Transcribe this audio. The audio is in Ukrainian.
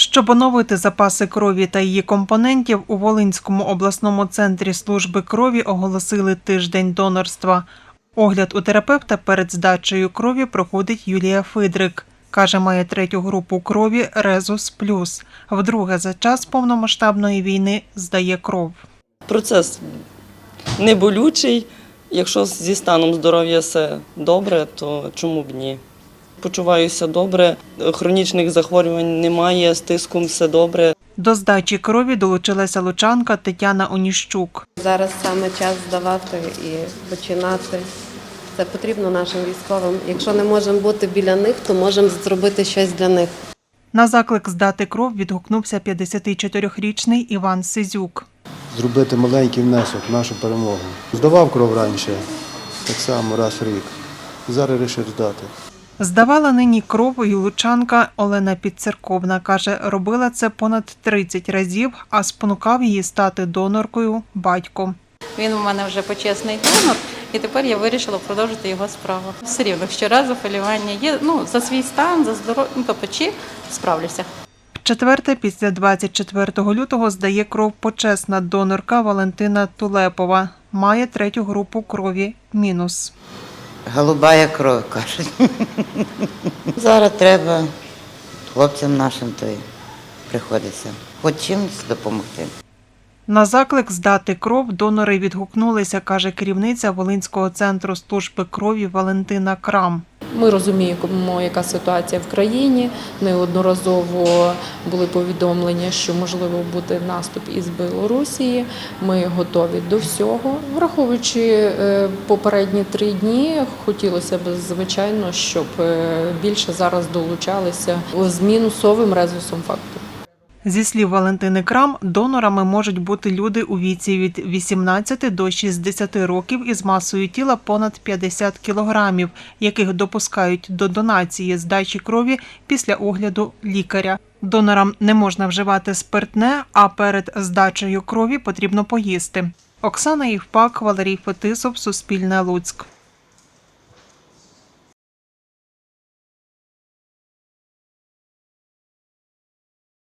Щоб оновити запаси крові та її компонентів, у Волинському обласному центрі служби крові оголосили тиждень донорства. Огляд у терапевта перед здачею крові проходить Юлія Фидрик. Каже, має третю групу крові Резус Плюс. Вдруге за час повномасштабної війни здає кров. Процес не болючий. Якщо зі станом здоров'я все добре, то чому б ні? Почуваюся добре, хронічних захворювань немає, з тиском все добре. До здачі крові долучилася лучанка Тетяна Оніщук. Зараз саме час здавати і починати. Це потрібно нашим військовим. Якщо не можемо бути біля них, то можемо зробити щось для них. На заклик здати кров відгукнувся 54-річний Іван Сизюк. зробити маленький внесок в нашу перемогу. Здавав кров раніше, так само раз в рік. Зараз вирішив здати. Здавала нині кров і лучанка Олена Підцерковна. Каже, робила це понад 30 разів, а спонукав її стати доноркою батько. Він у мене вже почесний донор, і тепер я вирішила продовжити його справу. Все рівно щоразу хвилювання є. Ну за свій стан, за здоров'я, ну тобто чи справлюся. Четверте, після 24 лютого здає кров почесна донорка Валентина Тулепова. Має третю групу крові мінус. Голубая кров, кажуть. Зараз треба хлопцям нашим то приходиться. Хоч чимось допомогти. На заклик здати кров донори відгукнулися, каже керівниця Волинського центру служби крові Валентина Крам. Ми розуміємо, яка ситуація в країні. Неодноразово були повідомлення, що можливо буде наступ із Білорусі. Ми готові до всього. Враховуючи е, попередні три дні, хотілося б звичайно, щоб е, більше зараз долучалися з мінусовим резусом факту. Зі слів Валентини Крам, донорами можуть бути люди у віці від 18 до 60 років із масою тіла понад 50 кілограмів, яких допускають до донації здачі крові після огляду лікаря. Донорам не можна вживати спиртне, а перед здачею крові потрібно поїсти. Оксана Євпак, Валерій Фетисов, Суспільне Луцьк.